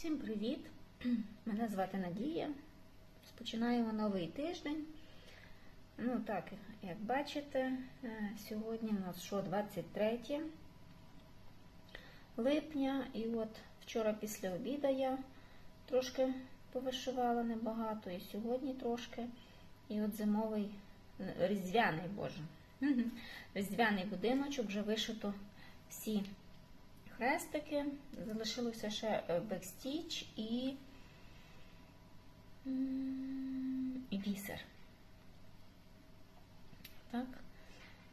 Всім привіт! Мене звати Надія. Розпочинаємо новий тиждень. Ну так, як бачите, е, сьогодні у нас що 23 липня, і от вчора після обіда я трошки повишивала небагато, і сьогодні трошки. І от зимовий різдвяний боже. Різдвяний будиночок вже вишито всі хрестики. Залишилося ще е, бекстіч і, і бісер. Так.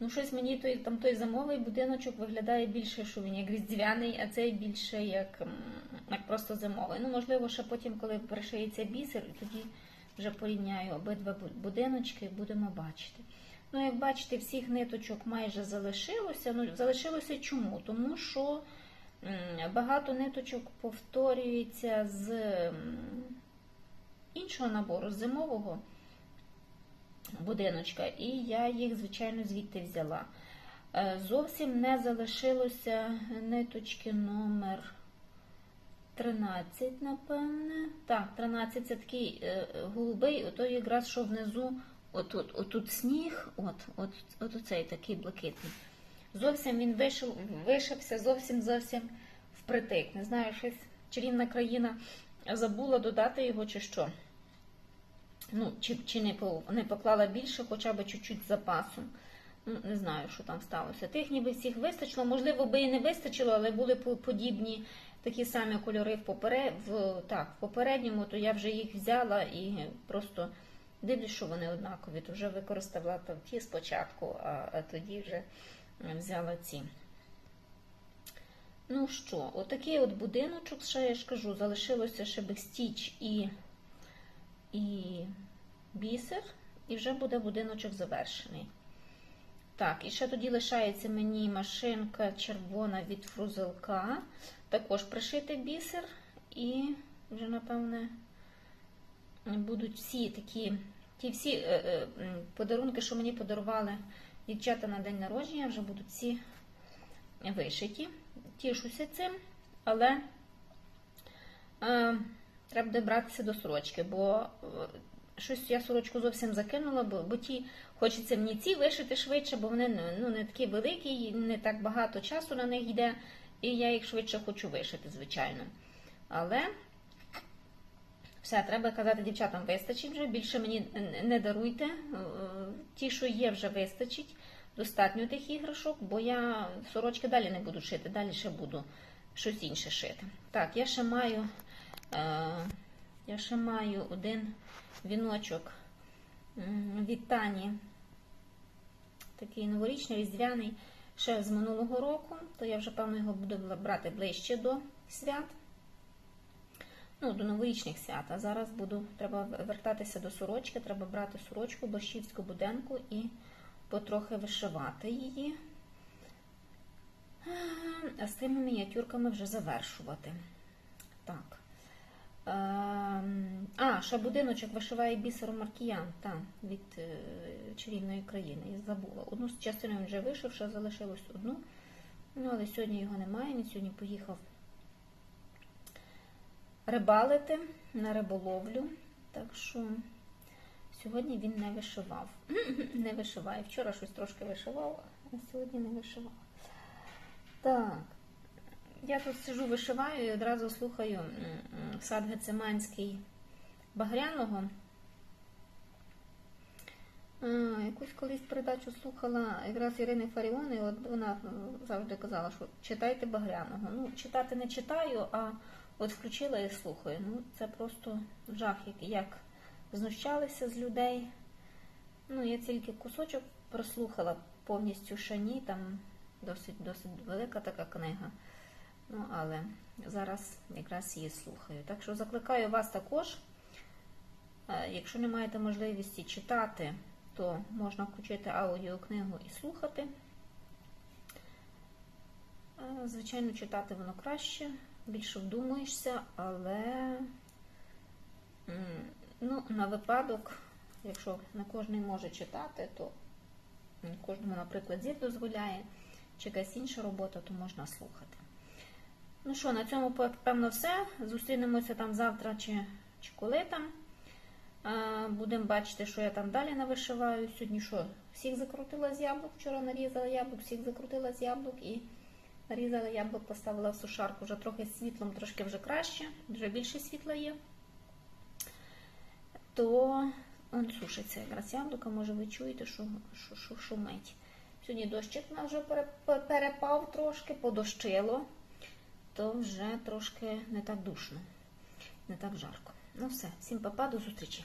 Ну, щось мені той, там той зимовий будиночок виглядає більше, що він як різдвяний, а цей більше як, як просто зимовий. Ну, можливо, ще потім, коли пришиється бісер, тоді вже порівняю обидва бу- будиночки, будемо бачити. Ну, як бачите, всіх ниточок майже залишилося. Ну, залишилося чому? Тому що багато ниточок повторюється з іншого набору, з зимового будиночка, і я їх, звичайно, звідти взяла. Е, Зовсім не залишилося ниточки номер 13, напевне. Так, 13 це такий е, голубий, ото якраз що внизу, отут, отут сніг, от, от, от оцей такий блакитний. Зовсім він вишив, вишився, зовсім зовсім впритик. Не знаю, щось чарівна країна забула додати його чи що. Ну, чи, чи не, не поклала більше, хоча б чуть-чуть з запасом. Ну, не знаю, що там сталося. Тих ніби всіх вистачило. Можливо, би і не вистачило, але були подібні такі самі кольори в, попере... в... Так, в попередньому, то я вже їх взяла і просто дивлюсь, що вони однакові. То вже використала там ті спочатку, а, а тоді вже взяла ці. Ну що, отакий от будиночок, ще я ж кажу, залишилося ще бекстіч і, і бісер, і вже буде будиночок завершений. Так, і ще тоді лишається мені машинка червона від фрузелка. Також пришити бісер. І вже, напевне, будуть всі такі, ті всі е, е, подарунки, що мені подарували дівчата на день народження, вже будуть всі вишиті. Тішуся цим, але е, треба буде братися до сорочки, бо е, щось я сорочку зовсім закинула, бо, бо ті хочеться мені ці вишити швидше, бо вони ну, не такі великі, не так багато часу на них йде, і я їх швидше хочу вишити, звичайно. Але все, треба казати дівчатам, вистачить вже, більше мені не даруйте. Е, Ті, що є, вже вистачить. Достатньо тих іграшок, бо я сорочки далі не буду шити, далі ще буду щось інше шити. Так, я ще маю, е, я ще маю один віночок від Тані, такий новорічний, різдвяний, ще з минулого року, то я вже, певно, його буду брати ближче до свят. Ну, до новорічних свят. А зараз буду, треба вертатися до сорочки, треба брати сорочку, борщівську буденку і потрохи вишивати її. А з тими мініатюрками вже завершувати. Так. Ем, А, ще будиночок вишиває бісером Маркіян, там, від е, чарівної країни. Я забула. Одну з частину він вже вишив, ще залишилось одну. Ну, але сьогодні його немає, він сьогодні поїхав рибалити на риболовлю. Так що сьогодні він не вишивав. Не вишиває. Вчора щось трошки вишивав, а сьогодні не вишивав. Так. Я тут сижу, вишиваю і одразу слухаю сад Гециманський Багряного. Якусь колись передачу слухала якраз Ірини Фаріон, і от вона завжди казала, що читайте Багряного. Ну, читати не читаю, а от включила і слухаю. Ну, це просто жах, як, як знущалися з людей. Ну, я тільки кусочок прослухала повністю ще ні, там досить, досить велика така книга. Ну, але зараз якраз її слухаю. Так що закликаю вас також, е, якщо не маєте можливості читати, то можна включити аудіокнигу і слухати. Е, Звичайно, читати воно краще, більше вдумуєшся, але ну, на випадок, якщо не кожен може читати, то кожному, наприклад, зір дозволяє, чи якась інша робота, то можна слухати. Ну що, на цьому певно все. Зустрінемося там завтра чи, чи коли там. Будемо бачити, що я там далі навишиваю. Сьогодні що? Всіх закрутила з яблук. Вчора нарізала яблук, всіх закрутила з яблук і нарізала яблук, поставила в сушарку. Вже трохи світлом, трошки вже краще, вже більше світла є. То он сушиться якраз яблука, може ви чуєте, що, шумить. Сьогодні дощик у нас вже перепав трошки, подощило, то вже трошки не так душно, не так жарко. Ну все, всім папа, до зустрічі.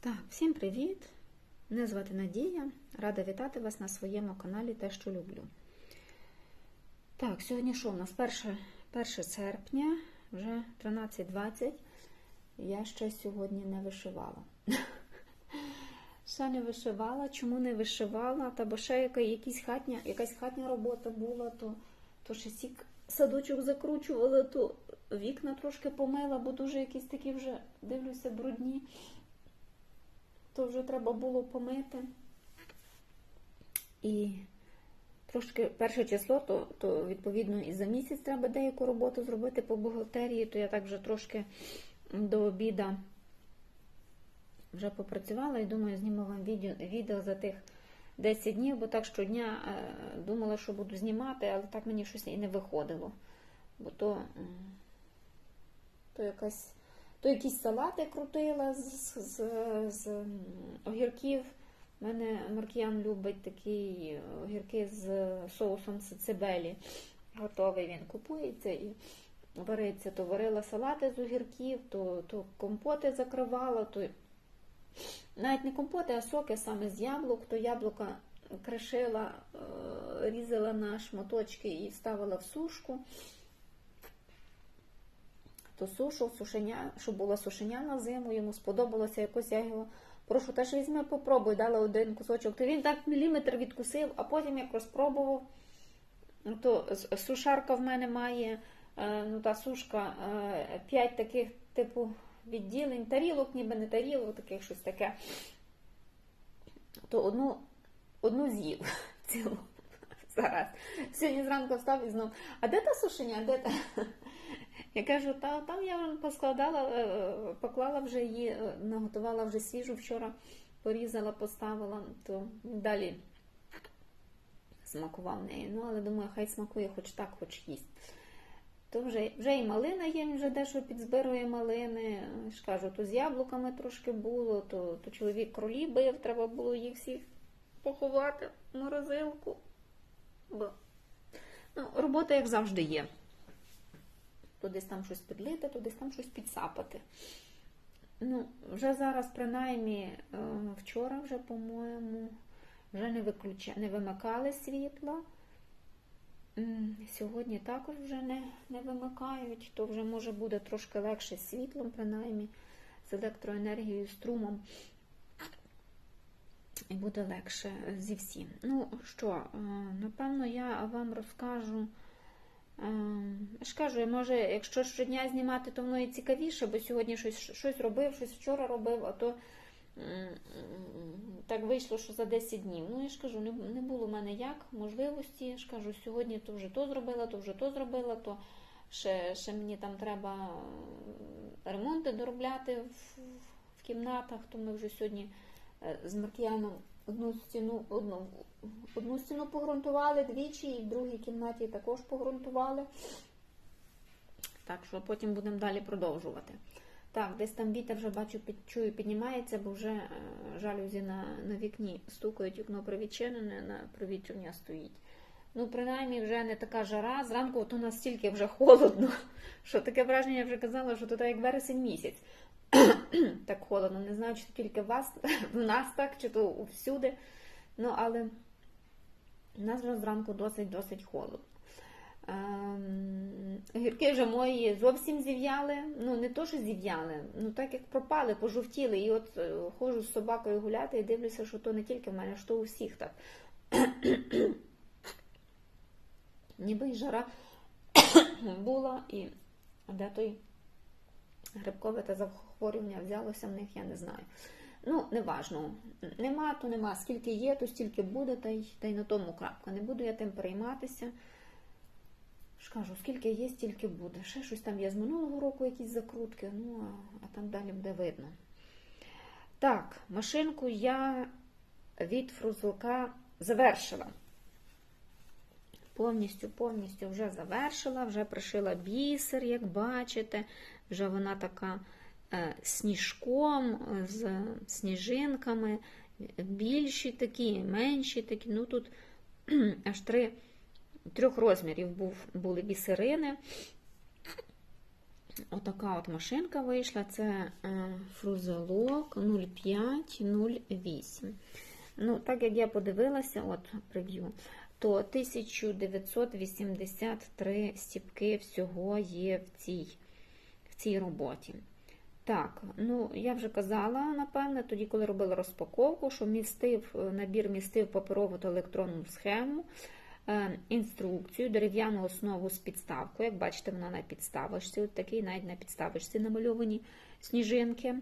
Так, всім привіт! Мене звати Надія. Рада вітати вас на своєму каналі Те, що люблю. Так, сьогодні що у нас? 1, 1 серпня, вже 13.20. Я ще сьогодні не вишивала. Ще не вишивала. Чому не вишивала? Та бо ще яка, якісь хатня, якась хатня робота була, то, то ще сік садочок закручувала, то вікна трошки помила, бо дуже якісь такі вже, дивлюся, брудні. То вже треба було помити. І трошки перше число, то, то відповідно і за місяць треба деяку роботу зробити по бухгалтерії, то я так вже трошки до обіда вже попрацювала і думаю, зніму вам відео, відео за тих 10 днів, бо так щодня е, думала, що буду знімати, але так мені щось і не виходило. Бо то, то якась. То якісь салати крутила з, з, з огірків. У мене Маркіян любить такі огірки з соусом цибелі. Готовий він купується і вариться. То варила салати з огірків, то, то компоти закривала, то навіть не компоти, а соки саме з яблук, то яблука кришила, е, різала на шматочки і ставила в сушку. То сушу, сушеня, щоб була сушеня на зиму, йому сподобалося якось я його. Прошу, теж візьми, попробуй, дала один кусочок. То він так міліметр відкусив, а потім як розпробував, то сушарка в мене має, е, ну та сушка, 5 таких типу відділень, тарілок, ніби не тарілок, таких щось таке. То одну, одну з'їв цілу. Зараз. Сьогодні зранку встав і знов. А де та сушеня? Де та? Я кажу, та там я поскладала, е, поклала вже її, е, наготувала вже свіжу вчора, порізала, поставила, то далі смакував неї. Ну, але думаю, хай смакує хоч так, хоч їсть. То вже, вже і малина є, він вже дещо підзбирує малини. Ж кажу, то з яблуками трошки було, то, то чоловік кролі бив, треба було їх всіх поховати в морозилку. Бо ну, робота, як завжди, є. То десь там щось підлити, то десь там щось підсапати. Ну, вже зараз, принаймні, е, вчора вже, по-моєму, вже не, виключа... не вимикали світло. Сьогодні також вже не, не вимикають, то вже може буде трошки легше з світлом, принаймні, з електроенергією, струмом. І буде легше зі всім. Ну що, е, напевно, я вам розкажу. Е, Я може, якщо щодня знімати, то воно і цікавіше, бо сьогодні щось, щось робив, щось вчора робив, а то так вийшло, що за 10 днів. Ну, я ж кажу, не, не було в мене як можливості. Я ж кажу, сьогодні то вже то зробила, то вже то зробила, то ще, ще мені там треба ремонти доробляти в, в кімнатах, то ми вже сьогодні е, з Маркіяном одну стіну, одну, одну стіну погрунтували двічі, і в другій кімнаті також погрунтували. Так що потім будемо далі продовжувати. Так, десь там вітер вже бачу, під, чую, піднімається, бо вже е, жалюзі на, на вікні стукають, вікно привідчинене, на провітрювання стоїть. Ну, принаймні, вже не така жара. Зранку то настільки вже холодно, що таке враження я вже казала, що тут як вересень місяць. так холодно. Не знаю, чи тільки вас, в нас так, чи то всюди. Ну, але в нас вже зранку досить-досить холодно. Ем, Гірки вже мої зовсім зів'яли. Ну, не то, що зів'яли, ну так як пропали, пожовтіли. І от е, ходжу з собакою гуляти і дивлюся, що то не тільки в мене, що у всіх так. Ніби й жара була, і де той грибкове та захворювання взялося в них, я не знаю. Ну, неважно. Нема, то нема. Скільки є, то стільки буде, та й, та й на тому крапка. Не буду я тим перейматися. ж кажу, скільки є, стільки буде. Ще щось там є з минулого року, якісь закрутки, ну а, а там далі буде видно. Так, машинку я від фрузилка завершила. Повністю, повністю вже завершила, вже пришила бісер, як бачите. Вже вона така сніжком, е, з сніжинками. Більші такі, менші такі. Ну тут аж три, трьох розмірів був, були бісерини. Отака от машинка вийшла. Це е, фрузелок 0508. Ну, так як я подивилася, от прев'ю, то 1983 стіпки всього є в цій, в цій роботі. Так, ну я вже казала, напевне, тоді, коли робила розпаковку, що містив, набір містив паперову та електронну схему, е, інструкцію, дерев'яну основу з підставкою. Як бачите, вона на підставочці, от такий навіть на підставочці намальовані сніжинки.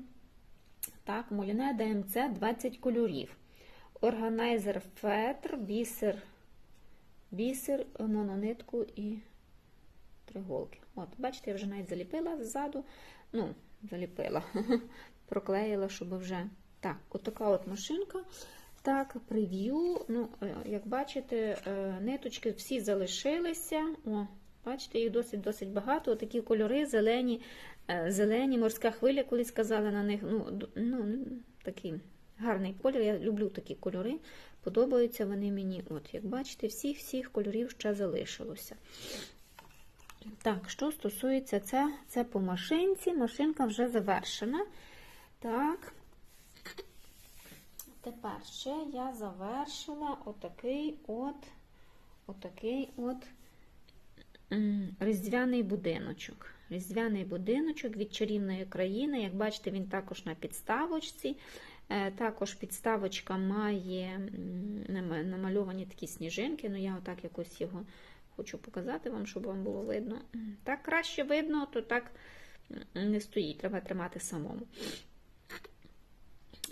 Так, Моліне ДМЦ 20 кольорів. Органайзер фетр, бісер, бісер, мононитку і три голки. От, бачите, я вже навіть заліпила ззаду. Ну, заліпила, проклеїла, щоб вже. Так, от така от машинка. Так, прев'ю. Ну, е, як бачите, е, ниточки всі залишилися. О, бачите, їх досить-досить багато. Отакі кольори, зелені, е, зелені, морська хвиля, колись сказали на них. Ну, ну, такий гарний колір. Я люблю такі кольори. Подобаються вони мені. От, як бачите, всіх-всіх кольорів ще залишилося. Так, що стосується це, це по машинці. Машинка вже завершена. Так. Тепер ще я завершила отакий от, отакий от різдвяний будиночок. Різдвяний будиночок від чарівної країни. Як бачите, він також на підставочці. Е, Також підставочка має намальовані такі сніжинки. Ну, я отак якось його хочу показати вам, щоб вам було видно. Так краще видно, то так не стоїть, треба тримати самому.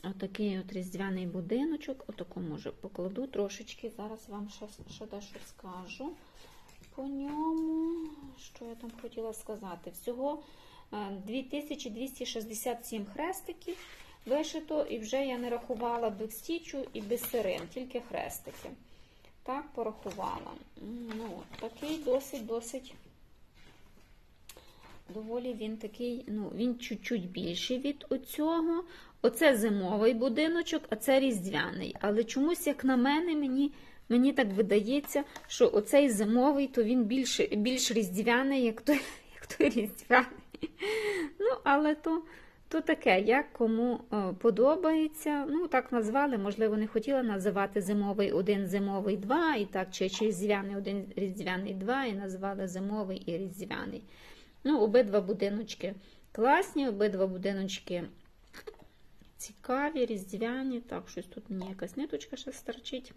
Отакий от різдвяний будиночок, отаку може покладу трошечки. Зараз вам ще, ще дещо скажу по ньому. Що я там хотіла сказати? Всього е, 2267 хрестиків вишито, і вже я не рахувала бекстічу і бисерин, тільки хрестики. Так, порахувала. Ну, такий досить-досить. Доволі він такий, ну, він чуть-чуть більший від оцього. Оце зимовий будиночок, а це різдвяний. Але чомусь, як на мене, мені, мені так видається, що оцей зимовий, то він більш, більш різдвяний, як той, як той різдвяний. Ну, але то, то таке, як кому е, подобається. Ну, так назвали, можливо, не хотіла називати зимовий один, зимовий два, і так, чи, чи різдвяний один, різдвяний два, і назвали зимовий і різдвяний. Ну, обидва будиночки класні, обидва будиночки цікаві, різдвяні. Так, щось тут мені якась ниточка ще старчить.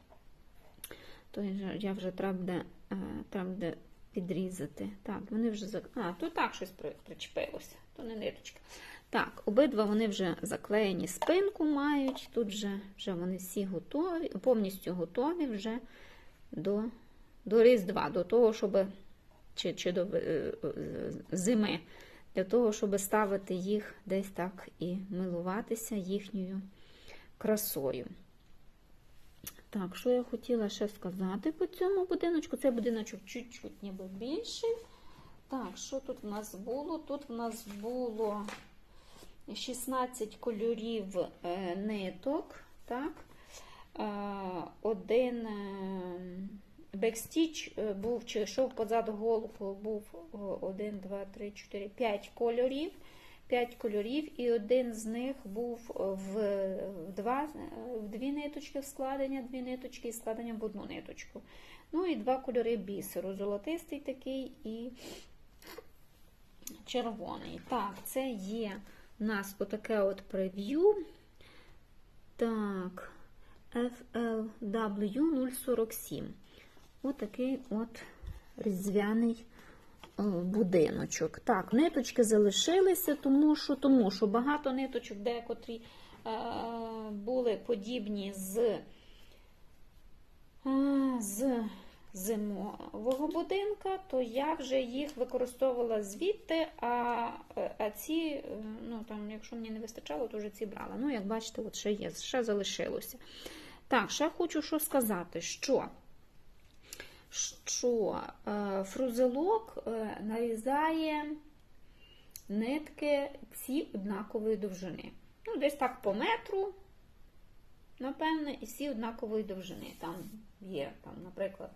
То я вже- треба е, треба буде підрізати. Так, вони вже. А, то так щось причепилося, то не ниточка. Так, обидва вони вже заклеєні спинку мають. Тут вже, вже вони всі готові, повністю готові вже до, до Різдва, до того, щоб чи, чи до е, е, зими, для того, щоб ставити їх десь так і милуватися їхньою красою. Так, що я хотіла ще сказати по цьому будиночку? Цей будиночок чуть-чуть ніби більший. Так, що тут в нас було? Тут в нас було 16 кольорів е, ниток. Так? Е, один е, бекстіч був, чи йшов позаду голку, був 1, 2, 3, 4, 5 кольорів. 5 кольорів, і один з них був в, два, в дві ниточки складення, дві ниточки і складення в одну ниточку. Ну і два кольори бісеру. Золотистий такий і червоний. Так, це є у нас отаке от прев'ю. Так, FLW 047. Отакий от різдвяний будиночок. Так, ниточки залишилися, тому що, тому що багато ниточок, декотрі е, були подібні з, е, з зимового будинка, то я вже їх використовувала звідти, а, а ці, ну там, якщо мені не вистачало, то вже ці брала. Ну, як бачите, от ще є, ще залишилося. Так, ще хочу що сказати, що, що е, фрузелок е, нарізає нитки ці однакової довжини. Ну, десь так по метру, напевне, і всі однакової довжини. Там є, там, наприклад,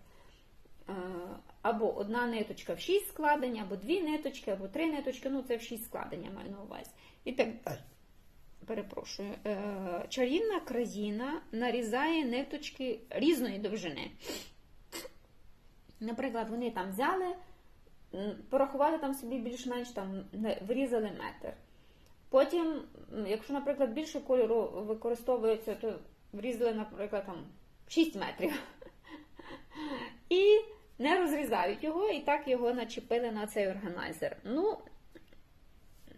або одна ниточка в 6 складень, або дві ниточки, або три ниточки, ну це в 6 складень, я маю на увазі. І так. Перепрошую, Е, чарівна країна нарізає ниточки різної довжини. Наприклад, вони там взяли, порахували там собі більш-менш там вирізали метр. Потім, якщо, наприклад, більше кольору використовується, то врізали, наприклад, там 6 метрів. І не розрізають його, і так його начепили на цей органайзер. Ну,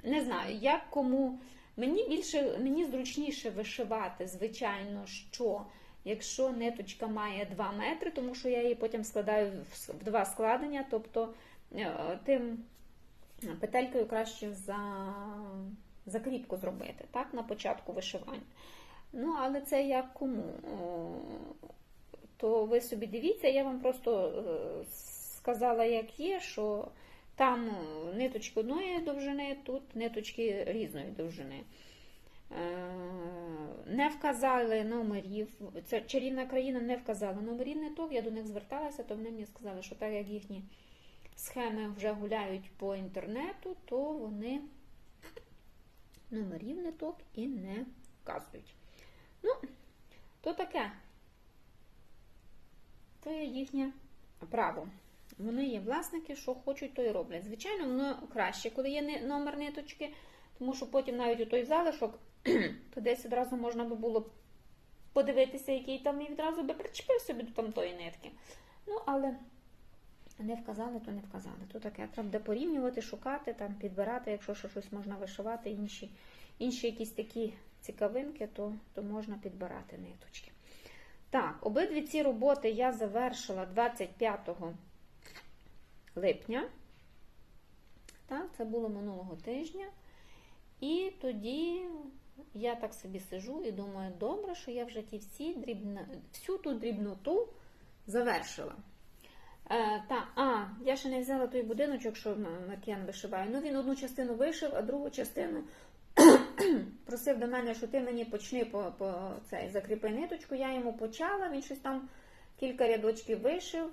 не знаю, як кому. Мені більше, мені зручніше вишивати, звичайно, що якщо ниточка має 2 метри, тому що я її потім складаю в два складення, тобто е, тим петелькою краще за закріпку зробити, так, на початку вишивання. Ну, але це як кому. То ви собі дивіться, я вам просто е, сказала, як є, що там ниточки одної довжини, тут ниточки різної довжини. Е, Не вказали номерів. Це чарівна країна не вказала номерів ниток. Я до них зверталася, то вони мені сказали, що так як їхні схеми вже гуляють по інтернету, то вони номерів ниток і не вказують. Ну, то таке. То є їхнє право. Вони є власники, що хочуть, то і роблять. Звичайно, воно краще, коли є номер ниточки, тому що потім навіть у той залишок, то десь одразу можна би було подивитися, який там і відразу би причепив собі до тамтої нитки. Ну, але не вказали, то не вказали. То таке. Треба буде порівнювати, шукати, там, підбирати, якщо щось можна вишивати, інші, інші якісь такі цікавинки, то, то можна підбирати ниточки. Так, обидві ці роботи я завершила 25 липня. Так, це було минулого тижня. І тоді я так собі сижу і думаю, добре, що я вже ті всі дрібно, всю ту дрібноту завершила. Е, та, а, я ще не взяла той будиночок, що Маркіян вишиває. Ну, він одну частину вишив, а другу частину просив до мене, що ти мені почни по, по цей, закріпи ниточку. Я йому почала, він щось там кілька рядочків вишив.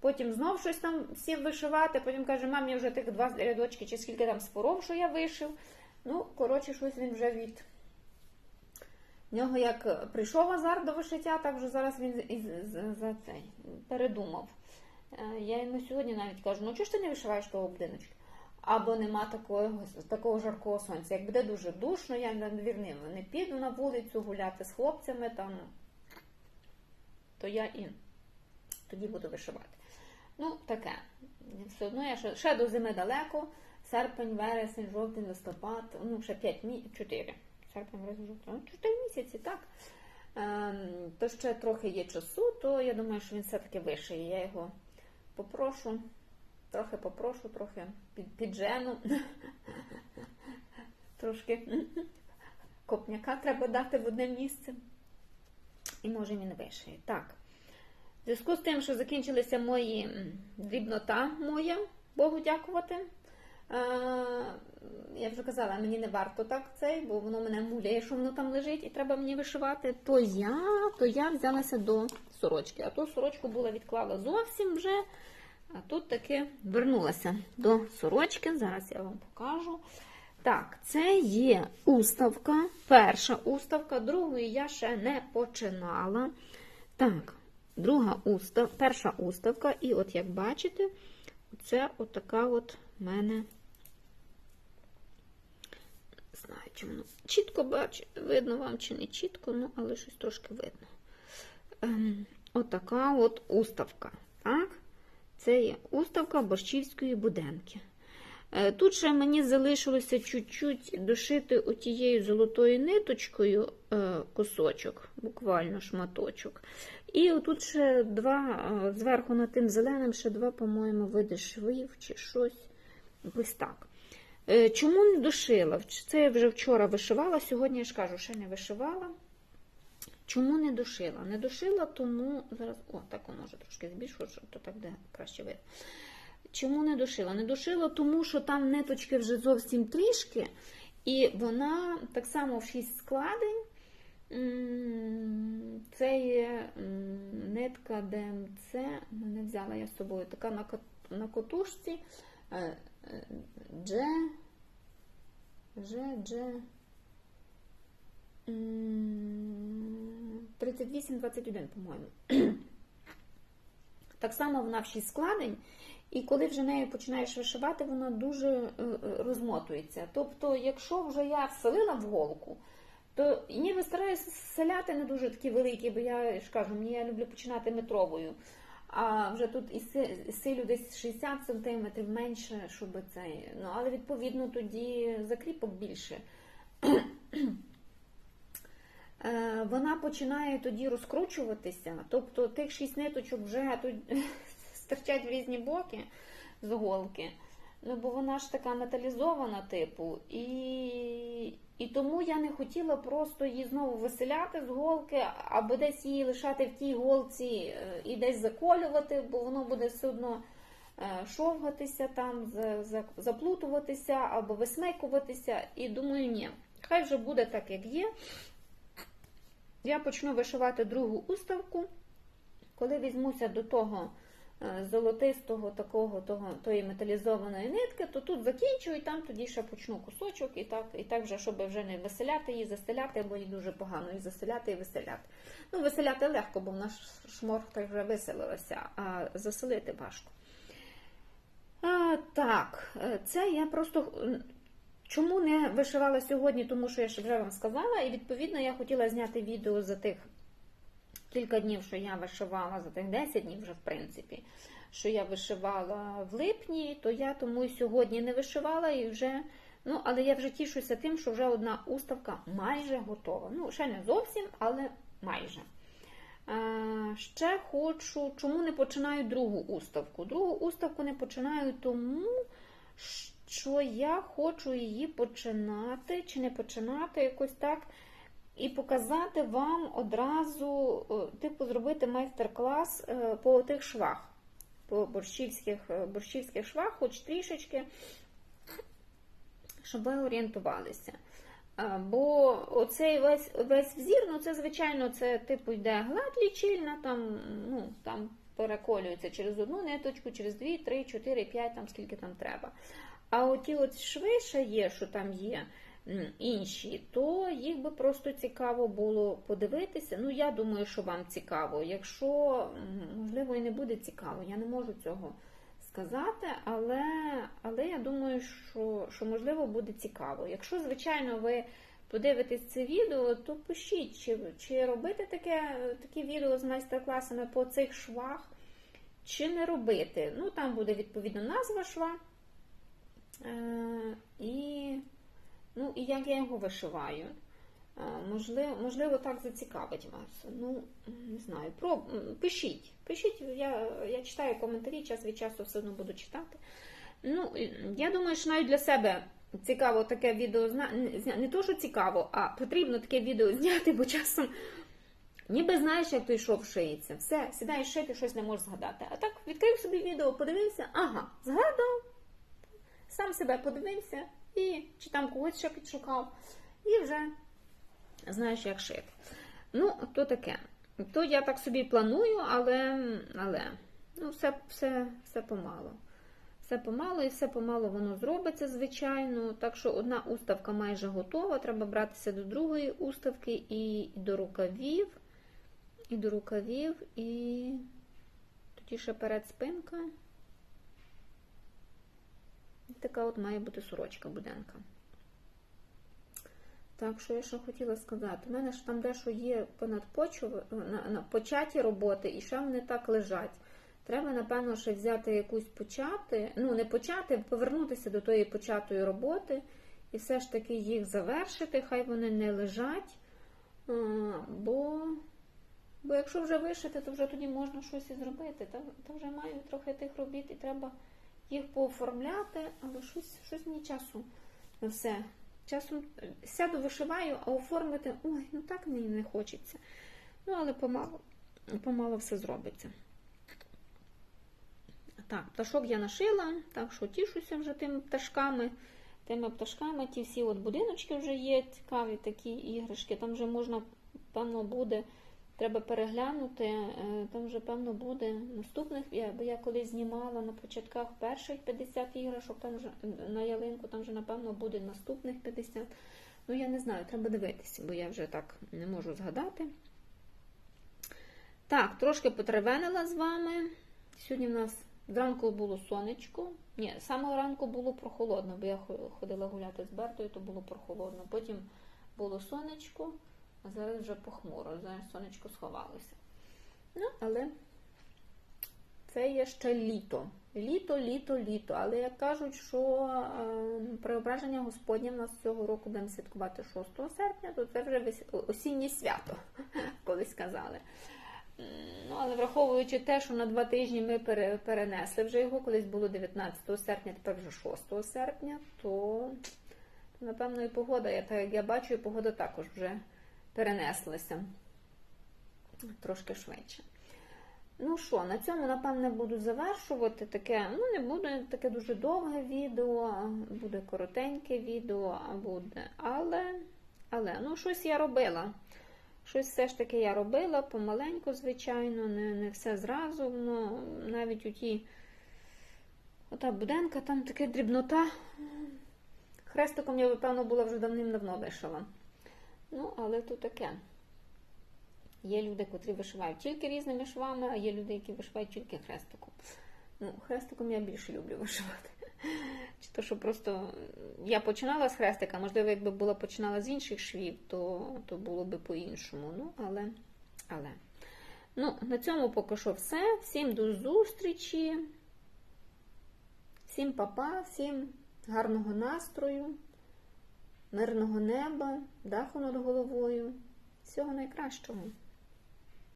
Потім знов щось там сів вишивати, потім каже, мам, я вже тих два рядочки, чи скільки там споров, що я вишив. Ну, коротше, щось він вже від в нього як прийшов азарт до вишиття, так вже зараз він за цей передумав. Е, Я йому сьогодні навіть кажу, ну чого ж ти не вишиваєш того будиночка? Або нема такого, такого жаркого сонця. Як буде дуже душно, я на не, піду на вулицю гуляти з хлопцями, там, то я і тоді буду вишивати. Ну, таке. Все одно я ще, ще до зими далеко. Серпень, вересень, жовтень, листопад, ну, ще 5 місяців, 4. Серпень, вересень, жовтень, ну, 4 місяці, так. Ем, то ще трохи є часу, то я думаю, що він все-таки вишиє. Я його попрошу, трохи попрошу, трохи піджену. Трошки копняка треба дати в одне місце. І може він вишиє. Так. В зв'язку з тим, що закінчилися мої дрібнота моя, Богу дякувати. Е, я вже казала, мені не варто так цей, бо воно мене муляє, що воно там лежить, і треба мені вишивати. То я, то я взялася до сорочки. А ту сорочку була відклала зовсім вже. А тут таки вернулася до сорочки. Зараз я вам покажу. Так, це є уставка, перша уставка, другої я ще не починала. Так, друга устав, перша уставка, і от як бачите, це отака от мене. Знаю, чи воно чітко бачу, видно вам чи не чітко, ну, але щось трошки видно. Ем, отака от уставка. Це є уставка борщівської буденки. Е, Тут ще мені залишилося чуть-чуть дошити отією золотою ниточкою е, кусочок, буквально шматочок. І отут ще два, е, зверху над тим зеленим, ще два, по-моєму, види швів чи щось. Ось так. Чому не дошила? Це я вже вчора вишивала, сьогодні я ж кажу, ще не вишивала. Чому не дошила? Не дошила, тому зараз. О, так може трошки збільшу, то так буде краще видно. Чому не дошила? Не дошила, тому що там ниточки вже зовсім трішки, і вона так само в 6 складень. Це є нитка ДМЦ, ну, не взяла я з собою, така на, котушці. е, е, Дж, Ж, Дж, м, 38-21, по-моєму. Так само вона в 6 складень, і коли вже нею починаєш вишивати, вона дуже е, е, розмотується. Тобто, якщо вже я вселила в голку, то ніби стараюся селяти не дуже такі великі, бо я ж кажу, мені я люблю починати метровою. А вже тут і силю десь 60 см менше, щоб цей. Ну, але відповідно тоді закріпок більше. Е, Вона починає тоді розкручуватися, тобто тих шість ниточок вже тут стирчать в різні боки з голки. Ну, бо вона ж така металізована, типу, і, і тому я не хотіла просто її знову виселяти з голки, або десь її лишати в тій голці е, і десь заколювати, бо воно буде все одно е, шовгатися там, за- за- заплутуватися або висмикуватися. І думаю, ні, хай вже буде так, як є. Я почну вишивати другу уставку. Коли візьмуся до того е, золотистого такого, того, тої металізованої нитки, то тут закінчу і там тоді ще почну кусочок, і так, і так вже, щоб вже не веселяти її, заселяти, бо їй дуже погано і заселяти, і веселяти. Ну, веселяти легко, бо в нас шморг так вже виселилася, а заселити важко. А, так, е, це я просто. Чому не вишивала сьогодні? Тому що я ж вже вам сказала, і відповідно я хотіла зняти відео за тих кілька днів, що я вишивала, за тих 10 днів вже, в принципі, що я вишивала в липні, то я тому і сьогодні не вишивала і вже. Ну, але я вже тішуся тим, що вже одна уставка майже готова. Ну, ще не зовсім, але майже. Е, Ще хочу, чому не починаю другу уставку? Другу уставку не починаю тому, що я хочу її починати, чи не починати якось так, і показати вам одразу, е, типу, зробити майстер-клас е, по тих швах, по борщівських, е, борщівських швах, хоч трішечки, щоб ви орієнтувалися. Бо оцей весь весь взір, ну це, звичайно, це типу йде гладь лічильна, там, ну, там переколюється через одну ниточку, через дві, три, чотири, п'ять, там скільки там треба. А оті от ще є, що там є інші, то їх би просто цікаво було подивитися. Ну, я думаю, що вам цікаво. Якщо, можливо, і не буде цікаво, я не можу цього сказати, але, але я думаю, що, що можливо буде цікаво. Якщо, звичайно, ви подивитесь це відео, то пишіть, чи, чи робити таке, такі відео з майстер-класами по цих швах, чи не робити. Ну, там буде відповідно назва шва. Е, і, ну, і як я його вишиваю. Е, Можливо, можливо, так зацікавить вас. Ну, не знаю. Про, пишіть. Пишіть, я, я читаю коментарі, час від часу все одно буду читати. Ну, я думаю, що навіть для себе цікаво таке відео не- то, що цікаво, а потрібно таке відео зняти, бо часом ніби знаєш, як той шов шиється. Все, сідаєш шити, щось не можеш згадати. А так відкрив собі відео, подивився, ага, згадав, сам себе подивився і чи там когось ще підшукав, і вже знаєш, як шити. Ну, то таке. То я так собі планую, але, але ну, все, все, все помало. Все помало і все помало воно зробиться, звичайно. Так що одна уставка майже готова. Треба братися до другої уставки і, до рукавів, і до рукавів, і тоді ще перед спинка. Така от має бути сорочка буденка. Так, що я ще хотіла сказати? У мене ж там дещо є понад почов, на, на початі роботи, і ще вони так лежать. Треба, напевно, ще взяти якусь почати, ну, не почати, повернутися до тої початої роботи і все ж таки їх завершити, хай вони не лежать. Бо, бо якщо вже вишити, то вже тоді можна щось і зробити. Та, та вже маю трохи тих робіт і треба їх пооформляти, але щось, щось мені часу на все. Часом сяду, вишиваю, а оформити, ой, ну так мені не хочеться. Ну, але помалу, помалу все зробиться. Так, пташок я нашила, так що тішуся вже тими пташками. Тими пташками, ті всі от будиночки вже є, цікаві такі іграшки. Там вже можна, певно, буде, треба переглянути. е, Там вже, певно, буде наступних. Бо я колись знімала на початках перших 50 іграшок, там вже на ялинку, там вже, напевно, буде наступних 50. Ну, я не знаю, треба дивитися, бо я вже так не можу згадати. Так, трошки потеревенила з вами. Сьогодні в нас зранку було сонечко. Ні, з самого ранку було прохолодно, бо я ходила гуляти з Бертою, то було прохолодно. Потім було сонечко, а зараз вже похмуро. Зараз сонечко сховалося. Ну, але це є ще літо. Літо, літо, літо. Але як кажуть, що е, преображення Господнє в нас цього року будемо святкувати 6 серпня, то це вже осіннє свято, колись казали. Ну, але враховуючи те, що на два тижні ми перенесли вже його, колись було 19 серпня, тепер вже 6 серпня, то напевно і погода, я, так як я бачу, і погода також вже перенеслася трошки швидше. Ну що, на цьому, напевне, буду завершувати таке. Ну, не буде таке дуже довге відео, буде коротеньке відео, буде. Але, але, ну, щось я робила. Щось все ж таки я робила, помаленьку, звичайно, не, не все зразу. Ну, навіть у ті, ота буденка, там таке дрібнота. Хрестиком я, певно, була вже давним-давно вишила. Ну, але то таке. Є люди, котрі вишивають тільки різними швами, а є люди, які вишивають тільки хрестиком. Ну, хрестиком я більше люблю вишивати. Чи то, що просто я починала з хрестика, можливо, якби була починала з інших швів, то, то було би по-іншому. Ну, але, але. Ну, на цьому поки що все. Всім до зустрічі. Всім папа, всім гарного настрою, мирного неба, даху над головою. Всього найкращого.